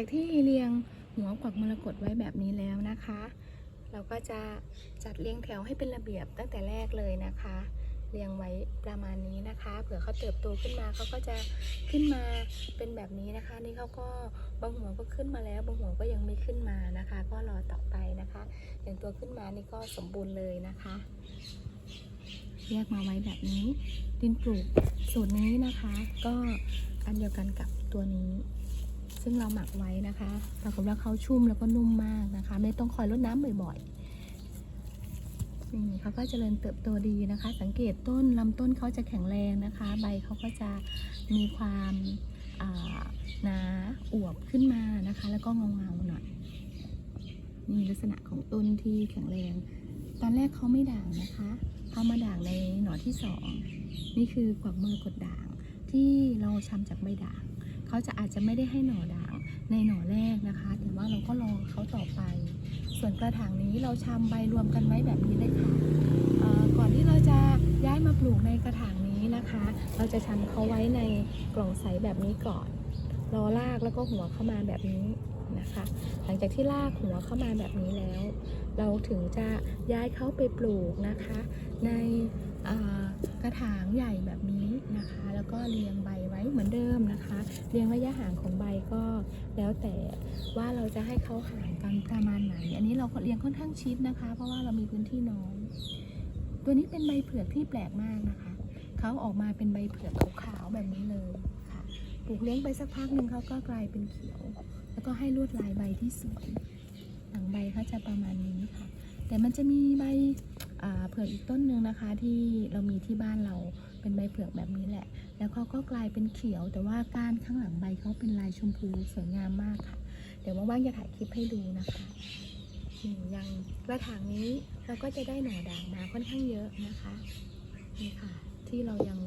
จากที่เรียงหัวกวักมรกตไว้แบบนี้แล้วนะคะ เราก็จะจัดเรียงแถวให้เป็นระเบียบตั้งแต่แรกเลยนะคะ เรียงไว้ประมาณนี้นะคะ เผื่อเขาเติบโตขึ้นมาเขาก็จะขึ้นมาเป็นแบบนี้นะคะ นี่เขาก็บางหัวก็ขึ้นมาแล้ว บางหัวก็ยังไม่ขึ้นมานะคะ ก็รอต่อไปนะคะ อย่างตัวขึ้นมานี่ก็สมบูรณ์เลยนะคะแยกมาไว้แบบนี้ ดินปลูกสูตรนี้นะคะ ก็อันเดียวกันกับตัวนี้ ซึ่งเราหมักไว้นะคะปรากฏว่าเขาชุ่มแล้วก็นุ่มมากนะคะ ไม่ต้องคอยรดน้ำบ่อยๆนี่เขาก็เจริญเติบโตดีนะคะ สังเกตต้นลำต้นเขาจะแข็งแรงนะคะ ใบเขาก็จะมีความอ่าหนาอวบขึ้นมานะคะ แล้วก็เงาเงาหน่อยนี่ลักษณะของต้นที่แข็งแรง ตอนแรกเขาไม่ด่างนะคะเขามาด่างในหน่อที่สองนี่คือกวักมือกดด่างที่เราชำจากใบด่าง เขาจะอาจจะไม่ได้ให้หน่อด่างในหน่อแรกนะคะ แต่ว่าเราก็รอเขาต่อไป ส่วนกระถางนี้เราชำใบรวมกันไว้แบบนี้เลยค่ะก่อนที่เราจะย้ายมาปลูกในกระถางนี้นะคะ เราจะชำเขาไว้ในกล่องใสแบบนี้ก่อนรอรากแล้วก็หัวเข้ามาแบบนี้นะคะ หลังจากที่รากหัวเข้ามาแบบนี้แล้ว เราถึงจะย้ายเขาไปปลูกนะคะ ในกระถางใหญ่แบบนี้นะคะ แล้วก็เรียงใบ เรียงระยะห่างของใบก็แล้วแต่ว่าเราจะให้เขาห่างกันประมาณไหน อันนี้เราเรียงค่อนข้างชิดนะคะ เพราะว่าเรามีพื้นที่น้อย ตัวนี้เป็นใบเผือกที่แปลกมากนะคะ เขาออกมาเป็นใบเผือกขาวๆแบบนี้เลยค่ะ ปลูกเลี้ยงไปสักพักหนึ่งเขาก็กลายเป็นเขียว แล้วก็ให้ลวดลายใบที่สวย หลังใบเขาจะประมาณนี้ค่ะ แต่มันจะมีใบเผือกอีกต้นหนึ่งนะคะที่เรามีที่บ้านเรา เป็นใบเผือกแบบนี้แหละ แล้วเขาก็กลายเป็นเขียว แต่ว่าก้านข้างหลังใบเขาเป็นลายชมพูสวยงามมากค่ะ เดี๋ยวว่างๆจะถ่ายคลิปให้ดูนะคะนี่ยังกระถางนี้เราก็จะได้หน่อด่างมาค่อนข้างเยอะนะคะนี่ค่ะที่เรายัง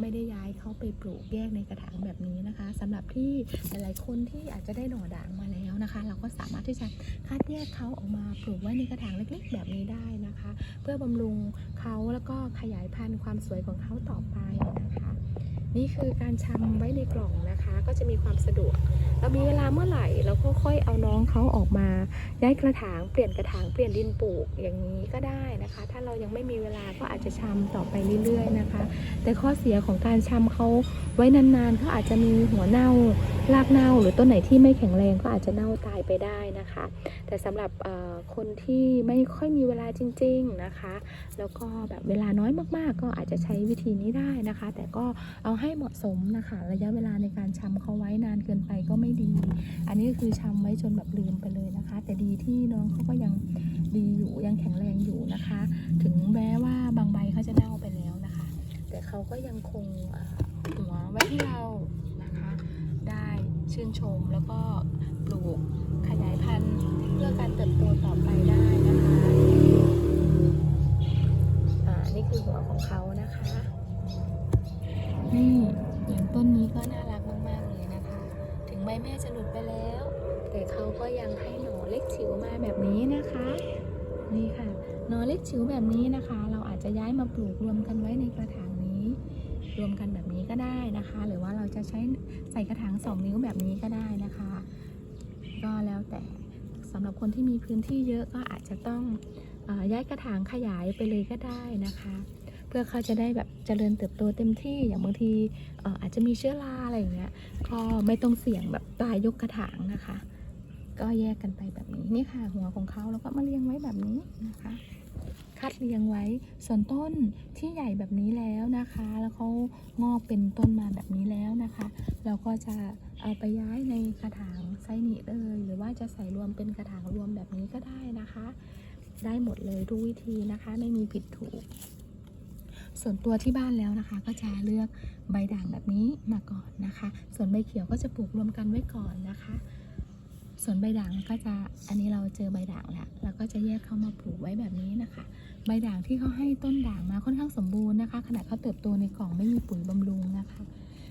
ไม่ได้ย้ายเขาไปปลูกแยกในกระถางแบบนี้นะคะสำหรับที่หลายๆคนที่อาจจะได้หน่อด่างมาแล้วนะคะ เราก็สามารถที่จะคัดแยกเขาออกมาปลูกไว้ในกระถางเล็กๆ แบบนี้ได้นะคะ เพื่อบำรุงเขาแล้วก็ขยายพันธุ์ความสวยของเขาต่อไปนะคะ นี่คือการชำไว้ในกล่องนะคะ ก็จะมีความสะดวก เรามีเวลาเมื่อไหร่เราก็ค่อยเอาน้องเขาออกมาย้ายกระถางเปลี่ยนกระถางเปลี่ยนดินปลูกอย่างนี้ก็ได้นะคะ ถ้าเรายังไม่มีเวลาก็อาจจะชำต่อไปเรื่อยๆนะคะ แต่ข้อเสียของการชำเขาไว้นานๆเขาอาจจะมีหัวเน่ารากเน่า หรือต้นไหนที่ไม่แข็งแรงก็อาจจะเน่าตายไปได้นะคะ แต่สำหรับคนที่ไม่ค่อยมีเวลาจริง ๆนะคะ แล้วก็แบบเวลาน้อยมากๆ ก็อาจจะใช้วิธีนี้ได้นะคะ แต่ก็เอาให้เหมาะสมนะคะ ระยะเวลาในการชำเขาไว้นานเกินไปก็ไม่ดี อันนี้ก็คือชำไว้จนแบบลืมไปเลยนะคะ แต่ดีที่น้องเขาก็ยังดีอยู่ยังแข็งแรงอยู่นะคะ ถึงแม้ว่าบางใบเขาจะเน่าไปแล้วนะคะ แต่เขาก็ยังคงหัวไว้ที่เรานะคะ ได้ชื่นชมแล้วก็ หน่อเล็กฉิวแบบนี้นะคะ เราอาจจะย้ายมาปลูกรวมกันไว้ในกระถางนี้ รวมกันแบบนี้ก็ได้นะคะ หรือว่าเราจะใช้ใส่กระถางสองนิ้วแบบนี้ก็ได้นะคะ ก็แล้วแต่สำหรับคนที่มีพื้นที่เยอะก็อาจจะต้องอย้ายกระถางขยายไปเลยก็ได้นะคะ เพื่อเขาจะได้แบบเจริญเติบโตเต็มที่อย่างบางทีเอ่ออาจจะมีเชื้อราอะไรอย่างเงี้ยก็ไม่ต้องเสี่ยงแบบตายยกกระถางนะคะก็แยกกันไปแบบนี้นี่ค่ะหัวของเขาแล้วก็มาเรียงไว้แบบนี้นะคะ คัดเรียงไว้ ส่วนต้นที่ใหญ่แบบนี้แล้วนะคะ แล้วเขางอกเป็นต้นมาแบบนี้แล้วนะคะ เราก็จะเอาไปย้ายในกระถางไซนี้เลย หรือว่าจะใส่รวมเป็นกระถางรวมแบบนี้ก็ได้นะคะ ได้หมดเลยทุกวิธีนะคะ ไม่มีผิดถูก ส่วนตัวที่บ้านแล้วนะคะ ก็จะเลือกใบด่างแบบนี้มาก่อนนะคะ ส่วนใบเขียวก็จะปลูกรวมกันไว้ก่อนนะคะ ส่วนใบด่างก็จะอันนี้เราเจอใบด่างแล้วเราก็จะแยกเข้ามาปลูกไว้แบบนี้นะคะ ใบด่างที่เขาให้ต้นด่างมาค่อนข้างสมบูรณ์นะคะขณะเขาเติบโตในกล่องไม่มีปุ๋ยบำรุงนะคะ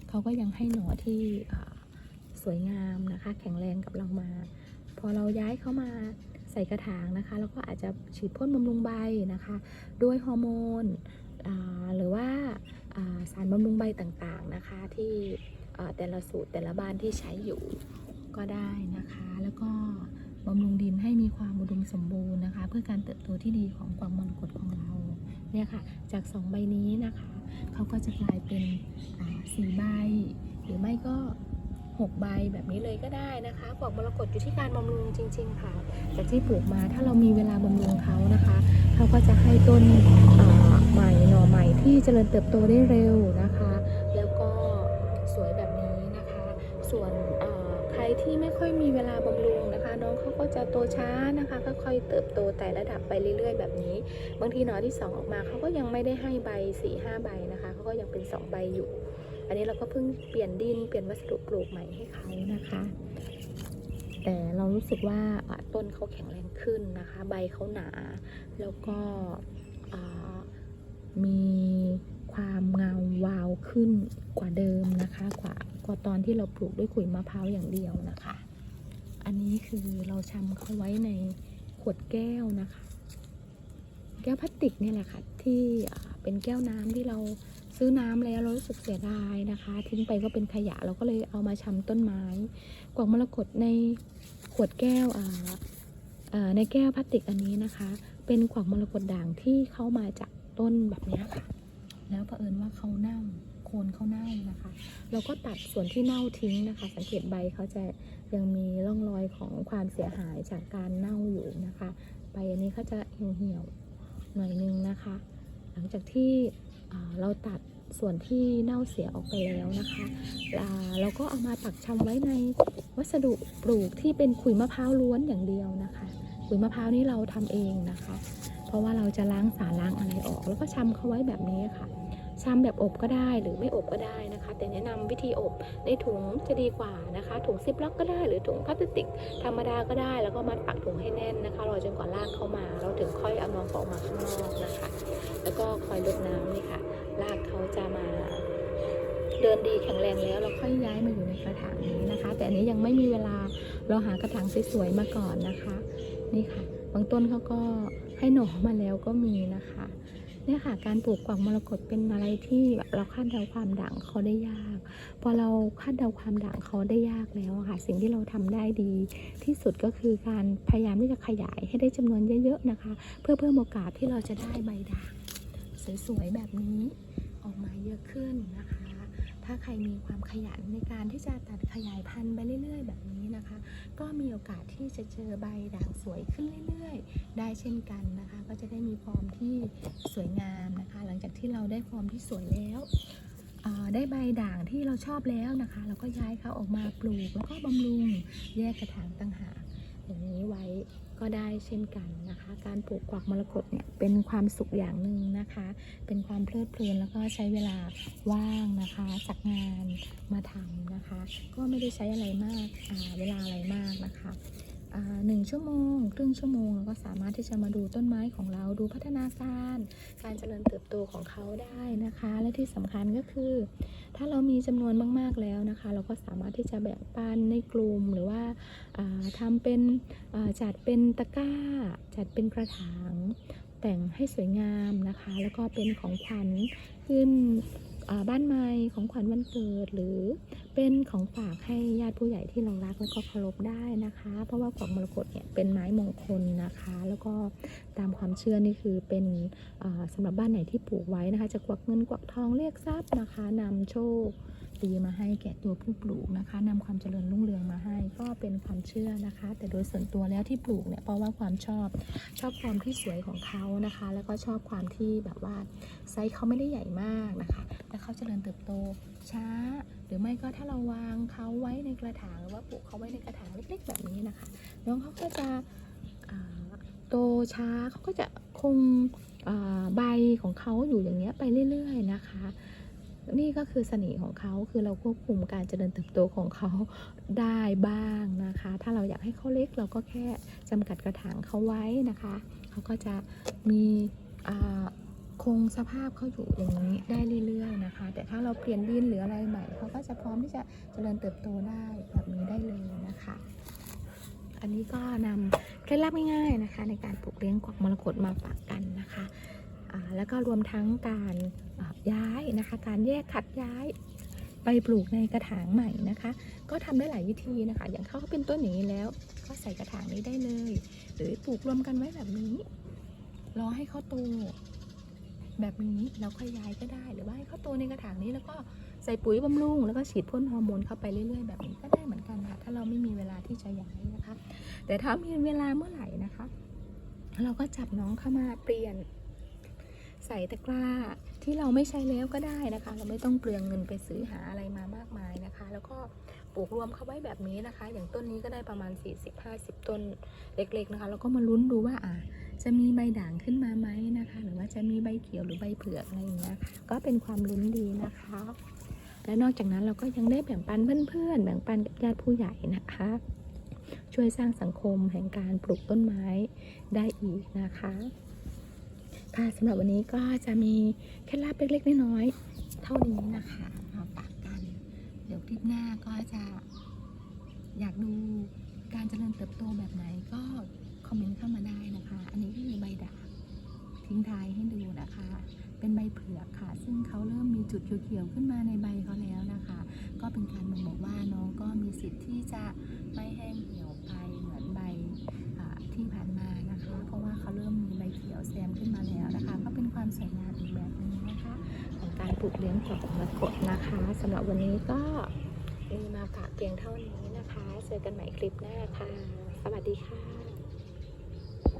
เขาก็ยังให้หน่อที่สวยงามนะคะ แข็งแรงกับเรามา พอเราย้ายเข้ามาใส่กระถางนะคะเราก็อาจจะฉีดพ่นบำรุงใบนะคะ ด้วยฮอร์โมนหรือว่าสารบำรุงใบต่างๆนะคะ ที่แต่ละสูตรแต่ละบ้านที่ใช้อยู่ ก็ได้นะคะ แล้วก็บำรุงดินให้มีความอุดมสมบูรณ์นะคะ เพื่อการเติบโตที่ดีของกวางมรกตของเราเนี่ยค่ะ จากสองใบนี้นะคะเขาก็จะกลายเป็นสี่ใบ หรือไม่ก็หกใบแบบนี้เลยก็ได้นะคะกวางมรกตอยู่ที่การบำรุงจริง ๆ ค่ะจากที่ปลูกมาถ้าเรามีเวลาบำรุงเขานะคะเขาก็จะให้ต้นใหม่หน่อใหม่ที่เจริญเติบโตได้เร็วนะคะ ที่ไม่ค่อยมีเวลาบำรุงนะคะ น้องเขาก็จะโตช้านะคะค่อยๆเติบโตแต่ระดับไปเรื่อย ๆ แบบนี้ บางทีหน่อที่สองออกมาเขาก็ยังไม่ได้ให้ใบ4ี่ห้าใบนะคะเขาก็ยังเป็นสองใบอยู่ อันนี้เราก็เพิ่งเปลี่ยนดินเปลี่ยนวัสดุปลูกใหม่ให้เขานะคะ แต่เรารู้สึกว่าต้นเขาแข็งแรงขึ้นนะคะ ใบเขาหนา แล้วก็มี ความเงาวาวขึ้นกว่าเดิมนะคะกว่ากว่าตอนที่เราปลูกด้วยขุยมะพร้าวอย่างเดียวนะคะ อันนี้คือเราชำเขาไว้ในขวดแก้วนะคะ แก้วพลาสติกนี่แหละค่ะที่เป็นแก้วน้ำที่เราซื้อน้ำแล้วเรารู้สึกเสียดายนะคะ ทิ้งไปก็เป็นขยะเราก็เลยเอามาชำต้นไม้กวางมรกตในขวดแก้วในแก้วพลาสติกอันนี้นะคะ เป็นกวางมรกตด่างที่เข้ามาจากต้นแบบนี้ค่ะ แล้วเผอิญว่าเขาเน่าโคนเขาเน่านะคะ เราก็ตัดส่วนที่เน่าทิ้งนะคะ สังเกตใบเขาจะยังมีร่องรอยของความเสียหายจากการเน่าอยู่นะคะใบอันนี้เขาจะเหี่ยวๆหน่อยนึงนะคะ หลังจากที่เราตัดส่วนที่เน่าเสียออกไปแล้วนะคะเราก็เอามาปักชำไว้ในวัสดุปลูกที่เป็นขุยมะพร้าวล้วนอย่างเดียวนะคะขุยมะพร้าวนี่เราทำเองนะคะ ราะว่าเราจะล้างสารล้างอะไรออก แล้วก็ชำเขาไว้แบบนี้ค่ะชำแบบอบก็ได้หรือไม่อบก็ได้นะคะ แต่แนะนำวิธีอบในถุงจะดีกว่านะคะ ถุงซิปล็อกก็ได้หรือถุงพลาสติก ธรรมดาก็ได้ แล้วก็มัดปักถุงให้แน่นนะคะรอจนกว่าลากเข้ามา เราถึงค่อยเอาน้องออกมาข้างนอกนะคะ แล้วก็คอยรดน้ำนี่ค่ะรากเขาจะมาเดินดีแข็งแรงแล้วเราค่อยย้ายมาอยู่ในกระถางนี้นะคะ แต่อันนี้ยังไม่มีเวลาเราหากระถางสวยๆมาก่อนนะคะ นี่ค่ะบางต้นเขาก็ ให้หน่อมาแล้วก็มีนะคะเนี่ยค่ะการปลูกกวางมรกตเป็นอะไรที่แบบเราคาดเดาความด่างเขาได้ยาก พอเราคาดเดาความด่างเขาได้ยากแล้วค่ะ สิ่งที่เราทำได้ดี ที่สุดก็คือการพยายามที่จะขยายให้ได้จำนวนเยอะๆนะคะ เพื่อเพิ่มโอกาสที่เราจะได้ใบด่างสวยๆแบบนี้ออกมาเยอะขึ้นนะคะ ถ้าใครมีความขยันในการที่จะตัดขยายพันธุ์ไปเรื่อย ๆ แบบนี้นะคะ ก็มีโอกาสที่จะเจอใบด่างสวยขึ้นเรื่อย ๆ ได้เช่นกันนะคะ ก็จะได้มีฟอร์มที่สวยงามนะคะ หลังจากที่เราได้ฟอร์มที่สวยแล้วได้ใบด่างที่เราชอบแล้วนะคะ เราก็ย้ายเขาออกมาปลูกแล้วก็บำรุงแยกกระถางต่างหาก อย่างนี้ไว้ก็ได้เช่นกันนะคะ การปลูกกวักมรกตเนี่ยเป็นความสุขอย่างหนึ่งนะคะ เป็นความเพลิดเพลินแล้วก็ใช้เวลาว่างนะคะจากงานมาทำนะคะ ก็ไม่ได้ใช้อะไรมากเวลาอะไรมากนะคะ หนึ่งชั่วโมง ครึ่งชั่วโมงเราก็สามารถที่จะมาดูต้นไม้ของเราดูพัฒนาการการเจริญเติบโตของเขาได้นะคะ และที่สำคัญก็คือ ถ้าเรามีจำนวนมาก ๆแล้วนะคะ เราก็สามารถที่จะแบ่งปันในกลุ่มหรือว่าอ่าทำเป็นจัดเป็นตะกร้า จัดเป็นกระถางแต่งให้สวยงามนะคะ แล้วก็เป็นของขวัญขึ้นบ้านใหม่ของขวัญวันเกิดหรือ เป็นของฝากให้ญาติผู้ใหญ่ที่เรารักแล้วก็เคารพได้นะคะ เพราะว่าของมรกตเนี่ยเป็นไม้มงคลนะคะ แล้วก็ตามความเชื่อนี่คือเป็นอ่าสำหรับบ้านไหนที่ปลูกไว้นะคะ จะกวักเงินกวักทองเรียกทรัพย์นะคะนำโชคดีมาให้แก่ตัวผู้ปลูกนะคะนำความเจริญรุ่งเรืองมาให้ ก็เป็นความเชื่อนะคะ แต่โดยส่วนตัวแล้วที่ปลูกเนี่ยเพราะว่าความชอบชอบความที่สวยของเขานะคะ แล้วก็ชอบความที่แบบว่าไซส์เขาไม่ได้ใหญ่มากนะคะและเขาเจริญเติบโตช้าหรือไม่ก็ถ้าเราวางเขาไว้ในกระถางหรือว่าปลูกเขาไว้ในกระถางเล็กๆแบบนี้นะคะ น้องเขาก็จะโตช้าเขาก็จะคงใบของเขาอยู่อย่างเงี้ยไปเรื่อย ๆ นะคะ นี่ก็คือเสน่ห์ของเขาคือเราควบคุมการเจริญเติบโตของเขาได้บ้างนะคะ ถ้าเราอยากให้เขาเล็กเราก็แค่จำกัดกระถางเขาไว้นะคะเขาก็จะมีอ่า คงสภาพเขาอยู่อย่างนี้ได้เรื่อยๆนะคะ แต่ถ้าเราเปลี่ยนดินหรืออะไรใหม่เขาก็จะพร้อมที่จะเจริญเติบโตได้แบบนี้ได้เลยนะคะ อันนี้ก็นำเคล็ดลับง่ายๆนะคะ ในการปลูกเลี้ยงกวักมรกตมาฝากกันนะคะแล้วก็รวมทั้งการย้ายนะคะ การแยกขัดย้ายไปปลูกในกระถางใหม่นะคะ ก็ทำได้หลายวิธีนะคะ อย่างเขาเป็นต้นอย่างนี้แล้ว ก็ใส่กระถางนี้ได้เลย หรือปลูกรวมกันไว้แบบนี้ รอให้เขาโต แบบนี้เราค่อยย้ายก็ได้ หรือว่าให้เขาโตในกระถางนี้แล้วก็ใส่ปุ๋ยบำรุงแล้วก็ฉีดพ่นฮอร์โมนเข้าไปเรื่อยๆ แบบนี้ก็ได้เหมือนกันค่ะ ถ้าเราไม่มีเวลาที่จะย้ายนะคะ แต่ถ้ามีเวลาเมื่อไหร่นะคะ เราก็จับน้องเข้ามาเปลี่ยน ใส่ตะกร้า ที่เราไม่ใช้แล้วก็ได้นะคะ เราไม่ต้องเปลืองเงินไปซื้อหาอะไรมามากมายนะคะ แล้วก็ปลูกรวมเข้าไว้แบบนี้นะคะ อย่างต้นนี้ก็ได้ประมาณ 40-50 ต้นเล็ก ๆนะคะ แล้วก็มาลุ้นดูว่าอ่าจะมีใบด่างขึ้นมาไหมนะคะ หรือว่าจะมีใบเขียวหรือใบเผือกอะไรอย่างเงี้ยก็เป็นความลุ้นดีนะคะ และนอกจากนั้นเราก็ยังได้แบ่งปันเพื่อนๆแบ่งปันกับญาติผู้ใหญ่นะคะ ช่วยสร้างสังคมแห่งการปลูกต้นไม้ได้อีกนะคะ ค่ะสำหรับวันนี้ก็จะมีเคล็ดลับเล็กๆน้อยๆเท่านี้นะคะมาฝากกัน เดี๋ยวคลิปหน้าก็จะ อยากดูการเจริญเติบโตแบบไหนก็คอมเมนต์เข้ามาได้นะคะ อันนี้ก็คือใบด่างทิ้งท้ายให้ดูนะคะ เป็นใบเผือกค่ะ ซึ่งเขาเริ่มมีจุดเขียวๆขึ้นมาในใบเขาแล้วนะคะ ก็เป็นการบ่งบอกว่าน้องก็มีสิทธิ์ที่จะไม่แห้งเหี่ยวไป ปลูกเลี้ยงกรอบมรกตนะคะสำหรับวันนี้ก็มีมาฝากเพียงเท่านี้นะคะ เจอกันใหม่คลิปหน้าค่ะ สวัสดีค่ะ